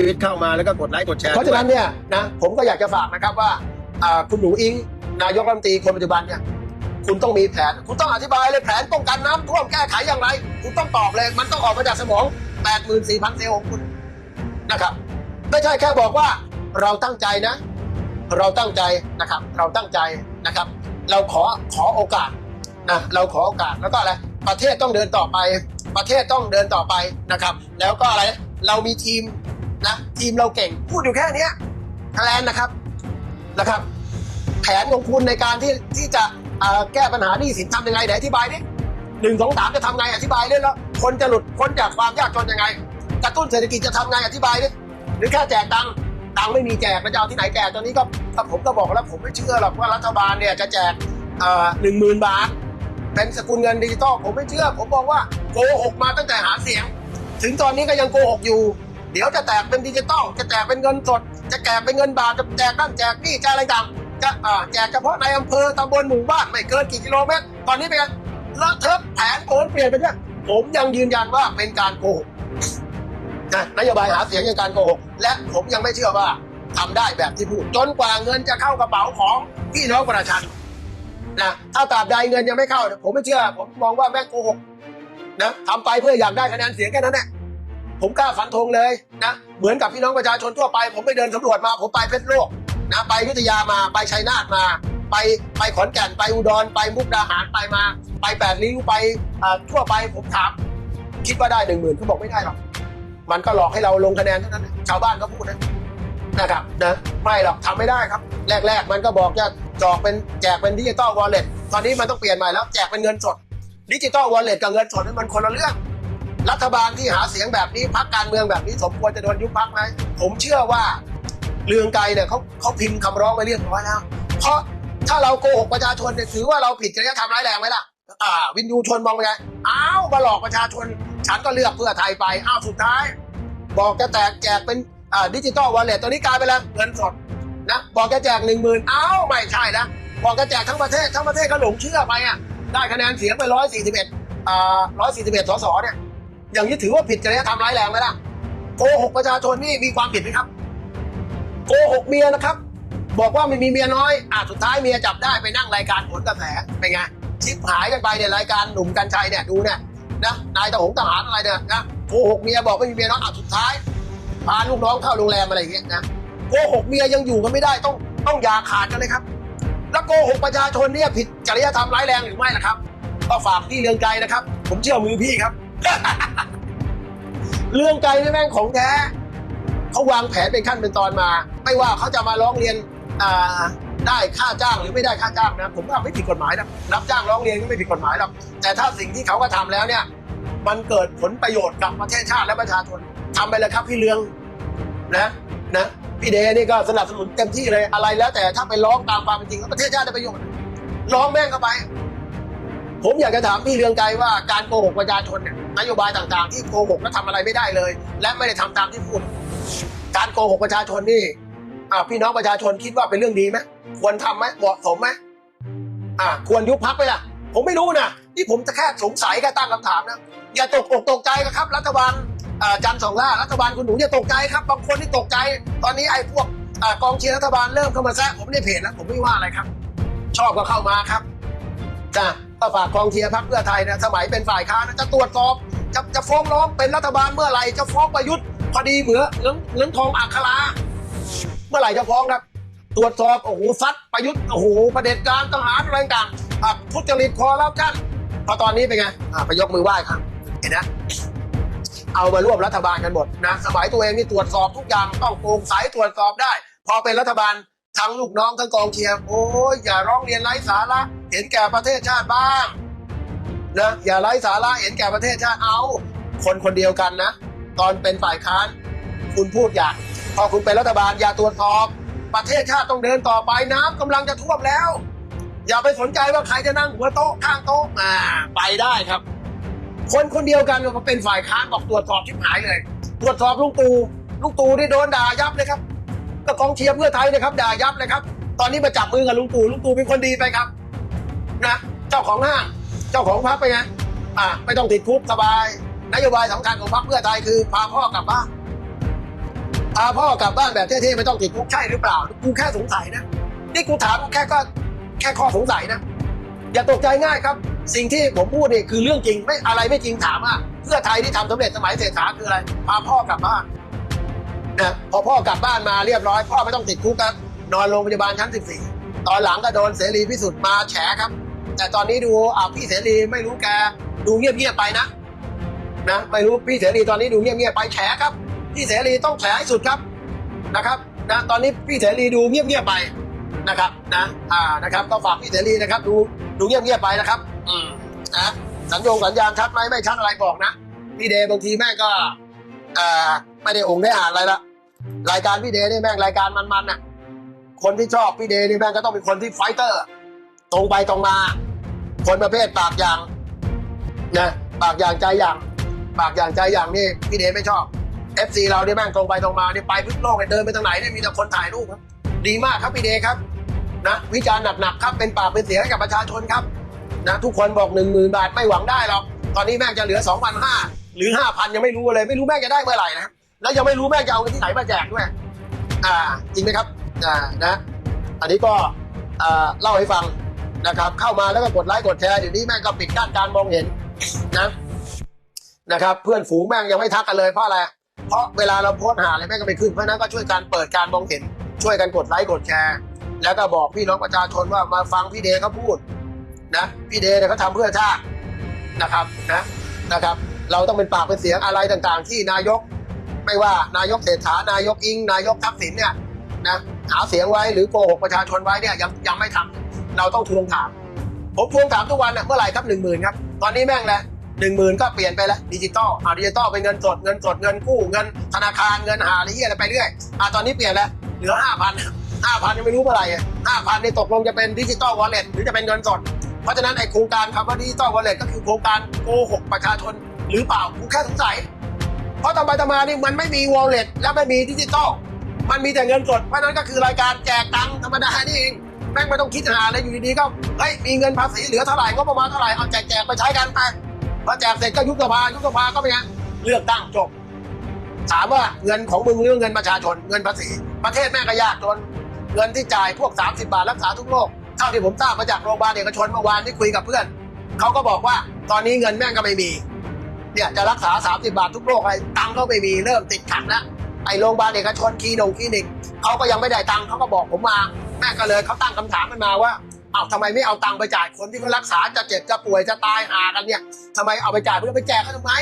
ชีวิตเข้ามาแล้วก็กดไลค์กดแชร์เพราะฉะนั้นเนี่ยนะผมก็อยากจะฝากนะครับว่าอ่าคุณหนูอิง นายกรัฐมนตรีคนปัจจุบันเนี่ยคุณต้องมีแผน คุณต้องอธิบายเลยแผนป้องกันน้ำท่วมแก้ไขอย่างไร คุณต้องตอบเลย มันต้องออกมาจากสมอง 84,000 เซลล์ของคุณนะครับ ไม่ใช่แค่บอกว่าเราตั้งใจนะ เราตั้งใจนะครับ เราตั้งใจนะครับ เราขอขอโอกาสนะเราขอโอกาสแล้วก็อะไรประเทศต้องเดินต่อไป ประเทศต้องเดินต่อไปนะครับ แล้วก็อะไรเรามีทีม นะทีมเราเก่งพูดอยู่แค่นี้คะแนนนะครับนะครับ แผนของคุณในการที่ที่จะแก้ปัญหานี้สินทำยังไงไหนอธิบายดิหนึ่งสองสามจะทำไงอธิบายดิแล้วคนจะหลุดพ้นจากความยากจนยังไงกระตุ้นเศรษฐกิจจะทำไงอธิบายดิหรือแค่แจกตังค์ตังค์ไม่มีแจกแล้วจะเอาที่ไหนแจกตอนนี้ก็ก็ผมก็บอกแล้วผมไม่เชื่อหรอกว่ารัฐบาลเนี่ยจะแจกหนึ่งหมื่นบาทเป็นสกุลเงินดิจิตอลผมไม่เชื่อ ผมบอกว่าโกหกมาตั้งแต่หาเสียง ถึงตอนนี้ก็ยังโกหกอยู่ เดี๋ยวจะแตกเป็นดิจิตอลจะแจกเป็นเงินสด จะแจกเป็นเงินบาทจะแจกนั่นแจกนี่จะอะไรต่างจะแจกเฉพาะในอำเภอตำบลหมู่บ้านไม่เกินกี่กิโลเมตร ตอนนี้เป็นไงเละเทอะแผนโผนเปลี่ยนไปเนี่ยผมยังยืนยันว่าเป็นการโกหกนะนโยบายหาเสียงเป็นการโกหกและผมยังไม่เชื่อว่าทำได้แบบที่พูดจนกว่าเงินจะเข้ากระเป๋าของพี่น้องประชาชนนะถ้าตราบใดเงินยังไม่เข้า ผมไม่เชื่อ ผมมองว่าแม่งโกหกนะทำไปเพื่ออยากได้คะแนนเสียงแค่นั้นแหละ ผมกล้าฟันธงเลยนะเหมือนกับพี่น้องประชาชนทั่วไป ผมไปเดินสำรวจมา ผมไปเพชรโลกนะไปวิทยามาไปชัยนาทมา ไปไปขอนแก่นไปอุดรไปมุกดาหารไปมา ไปแปดริ้วไปอ่าทั่วไปผมถามคิดว่าได้หนึ่งหมื่นเขาบอกไม่ได้หรอกมันก็หลอกให้เราลงคะแนนเท่านั้นชาวบ้านก็พูดนะนะครับนะไม่หรอกทำไม่ได้ครับ แรก ๆ มันก็บอกจะจอกเป็นแจกเป็นดิจิตอลวอลเล็ตตอนนี้มันต้องเปลี่ยนใหม่แล้วแจกเป็นเงินสดดิจิตอลวอลเล็ตกับเงินสดนั้นมันคนละเรื่อง รัฐบาลที่หาเสียงแบบนี้พักการเมืองแบบนี้สมควรจะโดนยุบพักไหมผมเชื่อว่าเรืองไกรเนี่ยเขาเขาพิมพ์คำร้องไปเรียบร้อยแล้วเพราะถ้าเราโกหกประชาชนเนี่ยถือว่าเราผิดจริยธรรมร้ายแรงไหมล่ะอ่าวินยูชนมองไปไงอ้าวมาหลอกประชาชน ฉันก็เลือกเพื่อไทยไปอ้าวสุดท้าย บอกจะแตกแจกเป็นอ่าดิจิตอลวอลเล็ตตอนนี้กลายไปแล้วเงินสดนะบอกจะแจกหนึ่งหมื่นอ้าวไม่ใช่นะบอกจะแจกทั้งประเทศทั้งประเทศก็หลงเชื่อไปอะได้คะแนนเสียงไปร้อยสี่สิบเอ็ดอ่าร้อยสี่สิบเอ็ดสสเนี่ย อย่างนี้ถือว่าผิดจริยธรรมร้ายแรงไหมล่ะโกหกประชาชนนี่มีความผิดไหมครับโกหกเมียนะครับ บอกว่าไม่มีเมียน้อยอะสุดท้ายเมียจับได้ไปนั่งรายการผลกระแสเป็นไงชิบหายกันไปเนี่ยรายการหนุ่มกัญชัยเนี่ยดูเนี่ยนะนายทหงทหารอะไรเนี่ยนะโกหกเมียบอกไม่มีเมียน้อยอะสุดท้ายพาลูกน้องเข้าโรงแรมอะไรอย่างเงี้ยนะโกหกเมียยังอยู่กันไม่ได้ต้องต้องยาขาดกันเลยครับ แล้วโกหกประชาชนเนี่ยผิดจริยธรรมร้ายแรงหรือไม่ล่ะครับ ก็ฝากพี่เรืองไกรนะครับ ผมเชื่อมือพี่ครับ เรื่องไกลนี่แม่งของแท้เขาวางแผนเป็นขั้นเป็นตอนมา ไม่ว่าเขาจะมาร้องเรียนได้ค่าจ้างหรือไม่ได้ค่าจ้างนะผมว่าไม่ผิดกฎหมายนะรับจ้างร้องเรียนก็ไม่ผิดกฎหมายหรอกแต่ถ้าสิ่งที่เขาก็ทำแล้วเนี่ย มันเกิดผลประโยชน์กับประเทศชาติและประชาชนทำไปเลยครับพี่เรืองนะนะพี่เดนี่ก็สนับสนุนเต็มที่เลยอะไรแล้ว แต่ถ้าไปร้องตามความเป็นจริงแล้วประเทศชาติได้ประโยชน์ร้องแม่งเข้าไป ผมอยากจะถามพี่เรืองไกรว่าการโกหกประชาชนเนี่ย นโยบายต่างๆ ที่โกหกและทำอะไรไม่ได้เลย และไม่ได้ทำตามที่พูด การโกหกประชาชนนี่อ่าพี่น้องประชาชนคิดว่าเป็นเรื่องดีไหมควรทำไหมเหมาะสมไหมอ่าควรยุบพักไหมล่ะ ผมไม่รู้นะนี่ผมจะแค่สงสัยแค่ตั้งคำถามนะอย่าตกอกตกใจนะครับ รัฐบาลอ่าจันสองล่ารัฐบาลคุณหนูอย่าตกใจครับบางคนที่ตกใจ ตอนนี้ไอ้พวกอ่ากองเชียร์รัฐบาลเริ่มเข้ามาแซะผมในเพจแล้วผมไม่ว่าอะไรครับ ชอบก็เข้ามาครับจ้ะก็ฝากกองเชียร์พรรคเพื่อไทยนะสมัยเป็นฝ่ายค้านนะจะตรวจสอบ จะจะฟ้องร้องเป็นรัฐบาลเมื่อไหร่จะฟ้องประยุทธ์พอดีเหมือเหมือนเหมือนทองอัคราเมื่อไหร่จะฟ้องครับ ตรวจสอบโอ้โหซัดประยุทธ์โอ้โหประเด็จการทหารอะไรต่างทุจริตคอร์รัปชันพอตอนนี้เป็นไงอะไปยกมือไหว้ครับเห็นนะเอามาร่วมรัฐบาลกันหมดนะสมัยตัวเองนี่ตรวจสอบทุกอย่างต้องโปร่งใสตรวจสอบได้ พอเป็นรัฐบาลทั้งลูกน้องทั้งกองเชียร์โอ้ยอย่าร้องเรียนไร้สาระเห็นแก่ประเทศชาติบ้าง นะอย่าไร้สาระเห็นแก่ประเทศชาติเอาคนคนเดียวกันนะ ตอนเป็นฝ่ายค้าน คุณพูดอย่าง พอคุณเป็นรัฐบาลอย่าตรวจสอบ ประเทศชาติต้องเดินต่อไปน้ำกำลังจะท่วมแล้ว อย่าไปสนใจว่าใครจะนั่งหัวโต๊ะข้างโต๊ะอ่าไปได้ครับ คนคนเดียวกันก็เป็นฝ่ายค้านบอกตรวจสอบชิบหายเลย ตรวจสอบลุงตู่ลุงตู่นี่โดนด่ายับเลยครับก็กองเชียร์เพื่อไทยนะครับด่ายับเลยครับ ตอนนี้มาจับมือกับลุงตู่ลุงตู่เป็นคนดีไปครับ นะ เจ้าของห้าง จ้าของพรรคไปไงอ่าไม่ต้องติดคุกสบาย นโยบายสำคัญของพรรคเพื่อไทยคือพาพ่อกลับบ้านพาพ่อกลับบ้านแบบเท่ๆไม่ต้องติดคุกใช่หรือเปล่ากูแค่สงสัยนะนี่กูถามแค่ก็แค่ข้อสงสัยนะอย่าตกใจง่ายครับ สิ่งที่ผมพูดเนี่ยคือเรื่องจริงไม่อะไรไม่จริงถามว่าเพื่อไทยที่ทำสำเร็จสมัยเศรษฐาคืออะไรพาพ่อกลับบ้านนะพอพ่อกลับบ้านมาเรียบร้อย พ่อไม่ต้องติดคุกครับนอนโรงพยาบาลชั้น 14 ตอนหลังก็โดนเสรีพิสุทธิ์มาแฉครับ แต่ตอนนี้ดูอ่าพี่เสรีไม่รู้แกดูเงียบๆไปนะนะไม่รู้พี่เสรีตอนนี้ดูเงียบๆไปแฉครับ พี่เสรีต้องแฉให้สุดครับนะครับนะตอนนี้พี่เสรีดูเงียบๆไปนะครับนะอ่านะครับก็ฝากพี่เสรีนะครับ ดูดูเงียบๆไปนะครับ อืมนะสัญญงสัญญาณชัดไหมไม่ชัดอะไรบอกนะพี่เดย์บางทีแม่ก็อ่อไม่ได้องค์ได้อ่านอะไรละรายการพี่เดย์นี่แม่งรายการมันๆน่ะคนที่ชอบพี่เดย์นี่แม่งก็ต้องเป็นคนที่ไฟเตอร์ ตรงไปตรงมา คนประเภทปากอย่างนะปากอย่างใจอย่าง ปากอย่างใจอย่างนี่พี่เดย์ไม่ชอบ FC เราเนี่ยแม่งตรงไปตรงมาเนี่ยไปพึ่งโลกเนี่ยเดินไปทางไหนเนี่ยมีแต่คนถ่ายรูปครับดีมากครับพี่เดย์ครับนะวิจารณ์หนักๆครับเป็นปากเป็นเสียงให้กับประชาชนครับนะทุกคนบอกหนึ่งหมื่นบาทไม่หวังได้หรอกตอนนี้แม่งจะเหลือสองพันห้าหรือห้าพันยังไม่รู้เลยไม่รู้แม่งจะได้เมื่อไหร่นะแล้วยังไม่รู้แม่งจะเอาเงินที่ไหนมาแจกด้วยอ่าจริงไหมครับอ่านะ อันนี้ก็อ่าเล่าให้ฟัง นะครับ เข้ามาแล้วก็กดไลค์กดแชร์เดี๋ยวนี้แม่งก็ปิดกั้นการมองเห็นนะนะครับ เพื่อนฝูงแม่งยังไม่ทักกันเลยเพราะอะไรเพราะเวลาเราโพสหาอะไรแม่งก็ไปขึ้นเพราะนั้นก็ช่วยกันเปิดการมองเห็น ช่วยกันกดไลค์กดแชร์ แล้วก็บอกพี่น้องประชาชนว่ามาฟังพี่เดย์เขาพูดนะพี่เดย์เนี่ยเขาทำเพื่อชาตินะครับนะนะครับ เราต้องเป็นปากเป็นเสียงอะไรต่างๆ ที่นายก ไม่ว่านายกเศรษฐานายกอิง นายกทักษิณเนี่ยนะหาเสียงไว้หรือโกหกประชาชนไว้เนี่ยยังยังไม่ทำ เราต้องทวงถาม ผมทวงถามทุกวันนะเมื่อไหร่ครับหนึ่งหมื่นครับ ตอนนี้แม่งแหละหนึ่งหมื่นก็เปลี่ยนไปแล้วดิจิตอลอ่าดิจิตอลเป็นเงินสดเงินสดเงินกู้เงินธนาคารเงินหาอะไรเงี้ยอะไรไปเรื่อยอ่าตอนนี้เปลี่ยนแล้วเหลือห้าพันห้าพันยังไม่รู้เมื่อไหร่ห้าพันนี่ตกลงจะเป็นดิจิตอลวอลเล็ตหรือจะเป็นเงินสด เพราะฉะนั้นไอโครงการคำว่าดิจิตอลวอลเล็ตก็คือโครงการโกหกประชาชนหรือเปล่ากูแค่สงสัยเพราะตามไปตามมานี่มันไม่มีวอลเล็ตและไม่มีดิจิตอลมันมีแต่เงินสดเพราะฉะนั้นก็คือรายการแจกตังค์ธรรมดานี่เอง แม่งไม่ต้องคิดหาอะไรอยู่ดีๆก็เฮ้ยมีเงินภาษีเหลือเท่าไหร่งบประมาณเท่าไหร่เอาแจกแจกๆไปใช้กันไปพอแจกเสร็จก็ยุบสภายุบสภาก็เป็นไงเลือกตั้งจบ ถามว่าเงินของมึงหรือเงินประชาชนเงินภาษี ประเทศแม่งก็ยากจน เงินที่จ่ายพวก 30 บาทรักษาทุกโรคเท่าที่ผมทราบมาจากโรงพยาบาลเอกชนเมื่อวานที่คุยกับเพื่อนเขาก็บอกว่าตอนนี้เงินแม่งก็ไม่มีเนี่ยจะรักษา 30 บาททุกโรคอะไรตังค์ก็ไม่มีเริ่มติดขัดแล้วไอ้โรงพยาบาลเอกชนคลินงคลินิกเขาก็ยังไม่ได้ตังค์เขาก็บอกผมมา แม่ก็เลยเขาตั้งคำถามกันมาว่าเอาทำไมไม่เอาตังค์ไปจ่ายคนที่เขารักษาจะเจ็บจะป่วยจะตายหากันเนี่ยทำไมเอาไปจ่ายเพื่อไปแจกเขาทำไม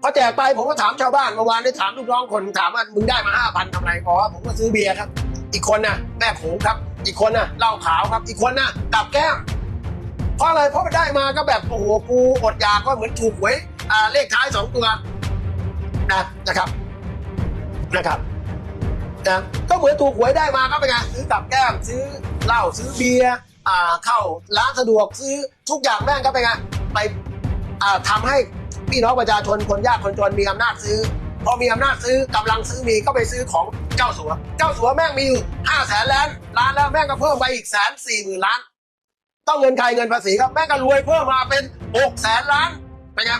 พอแจกไปผมก็ถามชาวบ้านเมื่อวานได้ถามลูกน้องคนถามว่ามึงได้มาห้าพันทำไรอ๋อผมก็ซื้อเบียร์ครับ อีกคนน่ะ แม่โขงครับ อีกคนน่ะเหล้าขาวครับ อีกคนน่ะตับแก้มเพราะอะไรเพราะมันได้มาก็แบบโอ้โหกูอดอยากก็เหมือนถูกหวยอ่าเลขท้ายสองตัวนะนะครับนะครับ นะก็เหมือนถูกหวยได้มาก็เป็นไงซื้อกับแก้มซื้อเหล้าซื้อเบียร์อ่าเข้าร้านสะดวกซื้อทุกอย่างแม่งก็เป็นไงไปอ่าทำให้พี่น้องประชาชนคนยากคนจนมีอำนาจซื้อ พอมีอำนาจซื้อกำลังซื้อมีก็ไปซื้อของเจ้าสัว เจ้าสัวแม่งมีอยู่ห้าแสนล้านล้านแล้วแม่งก็เพิ่มไปอีกแสนสี่หมื่นล้าน ต้องเงินใครเงินภาษีครับแม่งก็รวยเพิ่มมาเป็นหกแสนล้านเป็นไง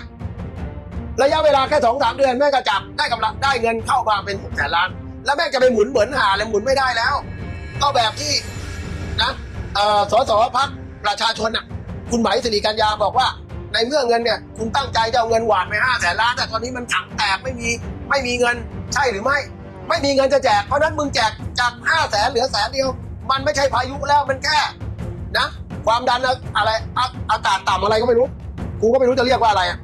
ระยะเวลาแค่สองสามเดือนแม่งก็จับได้กำลังได้เงินเข้ามาเป็นหกแสนล้าน แล้วแม่งจะไปหมุนเหมือนหาเลยหมุนไม่ได้แล้วก็แบบที่นะสสพักประชาชนอะ คุณหมายสิริกัญญาบอกว่า ในเมื่อเงินเนี่ย คุณตั้งใจจะเอาเงินหวานไปห้าแสนล้าน แต่ตอนนี้มันถังแตกไม่มีไม่มีเงินใช่หรือไม่ ไม่มีเงินจะแจก เพราะนั้นมึงแจกจากห้าแสนเหลือแสนเดียว มันไม่ใช่พายุแล้วมันแค่นะ ความดันอะไรอากาศต่ำอะไรก็ไม่รู้กูก็ไม่รู้จะเรียกว่าอะไรอะ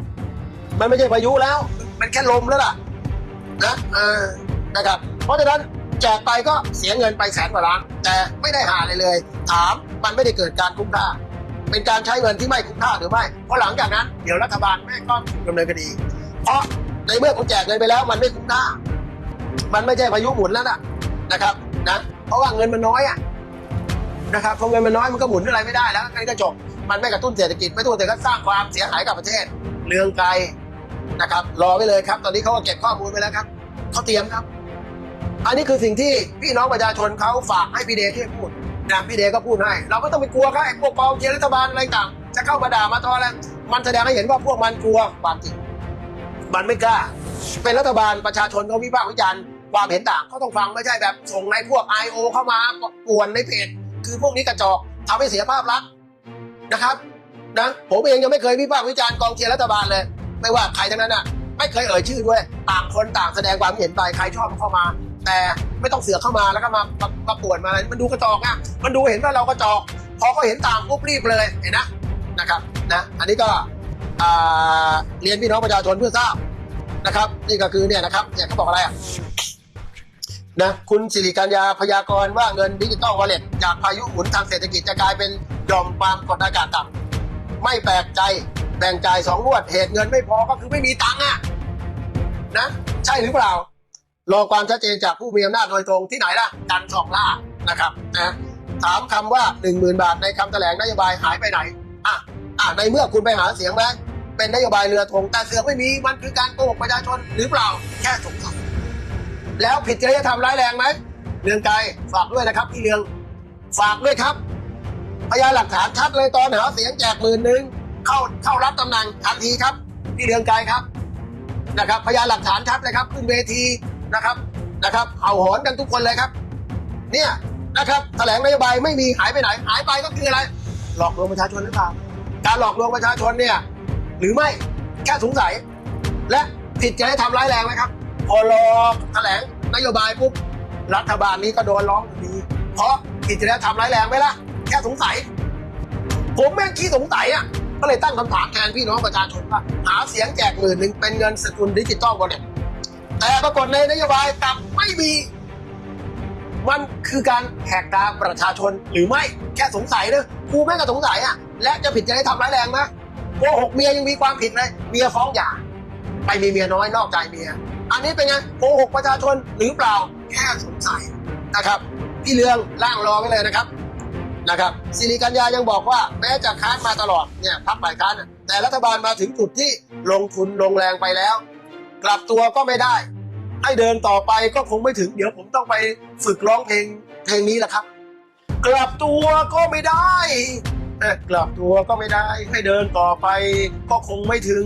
มันไม่ใช่พายุแล้ว มันแค่ลมแล้วล่ะนะเออนะครับ เพราะฉะนั้นแจกไปก็เสียเงินไปแสนกว่าล้าน แต่ไม่ได้หาเลยเลย ถามมันไม่ได้เกิดการคุ้มค่า เป็นการใช้เงินที่ไม่คุ้มค่าหรือไม่ เพราะหลังจากนั้นเดี๋ยวรัฐบาลแม่ก็ดำเนินคดี เพราะในเมื่อคุณแจกเงินไปแล้วมันไม่คุ้มค่า มันไม่ใช่พายุหมุนแล้วนะนะครับนะเพราะว่าเงินมันน้อยอะนะครับพอเงินมันน้อยมันก็หมุนอะไรไม่ได้แล้วงั้นก็จบมันไม่กระตุ้นเศรษฐกิจไม่ตุ้นแต่ก็สร้างความเสียหายกับประเทศเรืองไกลนะครับ รอไว้เลยครับ ตอนนี้เขาก็เก็บข้อมูลไว้แล้วครับเขาเตรียมครับ อันนี้คือสิ่งที่พี่น้องประชาชนเขาฝากให้พี่เดชที่พูดนะพี่เดชก็พูดให้ เราก็ต้องไปกลัวเขาไอ้พวกกองเชียร์รัฐบาลอะไรต่างจะเข้ามาด่ามาทออะไรมันแสดงให้เห็นว่าพวกมันกลัวความจริงมันไม่กล้า เป็นรัฐบาลประชาชนเขาวิพากษ์วิจารณ์ความเห็นต่างก็ต้องฟังไม่ใช่แบบส่งในพวก I.O. เข้ามาป่วนในเพจคือพวกนี้กระจอกทำให้เสียภาพลักษณ์นะครับนะผมเองยังไม่เคยวิพากษ์วิจารณ์กองเชียร์รัฐบาลเลย ไม่ว่าใครทั้งนั้นอะไม่เคยเอ่ยชื่อด้วย ต่างคนต่างแสดงความเห็นไปใครชอบก็เข้ามา แต่ไม่ต้องเสือกเข้ามาแล้วก็มามามาป่วนมาอะไรมันดูกระจอกอะมันดูเห็นว่าเรากระจอกพอเขาเห็นต่างปุ๊บรีบเลยเห็นนะนะครับนะอันนี้ก็อ่าเรียนพี่น้องประชาชนเพื่อทราบนะครับ นี่ก็คือเนี่ยนะครับเนี่ยเขาบอกอะไรอะนะคุณสิริกัญญาพยากรณ์ว่าเงินดิจิตอลวอลเล็ตจากพายุหมุนทางเศรษฐกิจจะกลายเป็นหย่อมความกดอากาศต่ำไม่แปลกใจแบ่งจ่ายสองงวดเหตุเงินไม่พอก็คือไม่มีตังค์อะนะ ใช่หรือเปล่า รอความชัดเจนจากผู้มีอำนาจโดยตรงที่ไหนล่ะกันสองล่านะครับนะถามคำว่า 1 0,000 บาทในคำแถลงนโยบายหายไปไหนอะอะในเมื่อคุณไปหาเสียงแล้วเป็นนโยบายเรือธงแต่เสือกไม่มีมันคือการโกหกประชาชนหรือเปล่าแค่สงสัยแล้วผิดจริยธรรมร้ายแรงไหมเรืองไกรฝากด้วยนะครับพี่เรืองฝากด้วยครับพยานหลักฐานชัดเลยตอนหาเสียงแจกหมื่นหนึ่งเข้าเข้ารับตำแหน่งทันทีครับพี่เรืองไกรครับนะครับพยานหลักฐานชัดเลยครับขึ้นเวที นะครับนะครับเห่าหอนกันทุกคนเลยครับ เนี่ยนะครับแถลงนโยบายไม่มีหายไปไหนหายไปก็คืออะไร หลอกลวงประชาชนหรือเปล่าการหลอกลวงประชาชนเนี่ยหรือไม่แค่สงสัย และผิดจริยธรรมร้ายแรงไหมครับพอรอแถลงนโยบายปุ๊บรัฐบาลนี้ก็โดนร้องอยู่ดีเพราะผิดจริยธรรมร้ายแรงไหมล่ะแค่สงสัย ผมแม่งขี้สงสัยอะก็เลยตั้งคำถามแทนพี่น้องประชาชนว่าหาเสียงแจกหมื่นหนึ่งเป็นเงินสกุลดิจิตอลวอลเล็ต แต่ปรากฏในนโยบายกลับไม่มี มันคือการแหกตาประชาชนหรือไม่แค่สงสัยนะกูแม่งก็สงสัยอะ และจะผิดจะได้ทำร้ายแรงไหมโกหกเมียยังมีความผิดเลยเมียฟ้องหย่าไปมีเมียน้อยนอกใจเมีย อันนี้เป็นไงโกหกประชาชนหรือเปล่าแค่สงสัยนะครับ พี่เรืองล่างรอไว้เลยนะครับนะครับสิริกัญญายังบอกว่าแม้จะค้านมาตลอดเนี่ยพักฝ่ายค้านแต่รัฐบาลมาถึงจุดที่ลงทุนลงแรงไปแล้ว กลับตัวก็ไม่ได้ ให้เดินต่อไปก็คงไม่ถึง เดี๋ยวผมต้องไปฝึกร้องเพลงเพลงนี้แหละครับ กลับตัวก็ไม่ได้เอ๊ะกลับตัวก็ไม่ได้ ให้เดินต่อไปก็คงไม่ถึง